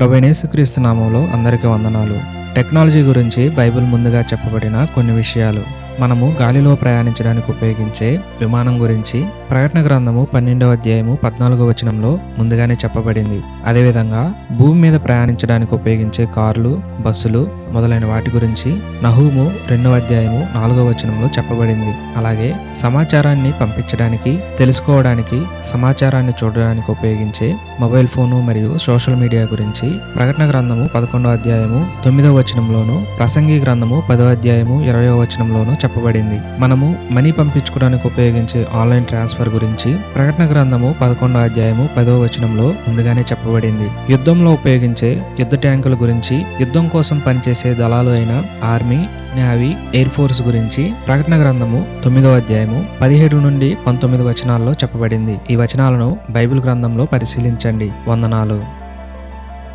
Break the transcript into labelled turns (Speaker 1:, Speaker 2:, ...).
Speaker 1: ప్రభైనేసుక్రీస్తు నామంలో అందరికీ వందనాలు. టెక్నాలజీ గురించి బైబిల్ ముందుగా చెప్పబడిన కొన్ని విషయాలు. మనము గాలిలో ప్రయాణించడానికి ఉపయోగించే విమానం గురించి ప్రకటన గ్రంథము పన్నెండవ అధ్యాయము పద్నాలుగో వచనంలో ముందుగానే చెప్పబడింది. అదేవిధంగా భూమి మీద ప్రయాణించడానికి ఉపయోగించే కార్లు బస్సులు మొదలైన వాటి గురించి నహూము రెండవ అధ్యాయము నాలుగవ వచనంలో చెప్పబడింది. అలాగే సమాచారాన్ని పంపించడానికి తెలుసుకోవడానికి సమాచారాన్ని చూడడానికి ఉపయోగించే మొబైల్ ఫోను మరియు సోషల్ మీడియా గురించి ప్రకటన గ్రంథము పదకొండవ అధ్యాయము తొమ్మిదవ వచనంలోను ప్రసంగి గ్రంథము పదవ అధ్యాయము ఇరవయో వచనంలోను చెప్పబడింది. మనము మనీ పంపించుకోవడానికి ఉపయోగించే ఆన్లైన్ ట్రాన్స్ఫర్ గురించి ప్రకటన గ్రంథము పదకొండవ అధ్యాయము పదవ వచనంలో ముందుగానే చెప్పబడింది. యుద్ధంలో ఉపయోగించే యుద్ధ ట్యాంకుల గురించి యుద్ధం కోసం పనిచేసే దళాలు అయిన ఆర్మీ నేవీ ఎయిర్ ఫోర్స్ గురించి ప్రకటన గ్రంథము తొమ్మిదవ అధ్యాయము పదిహేడు నుండి పంతొమ్మిది వచనాల్లో చెప్పబడింది. ఈ వచనాలను బైబిల్ గ్రంథంలో పరిశీలించండి. వందనాలు.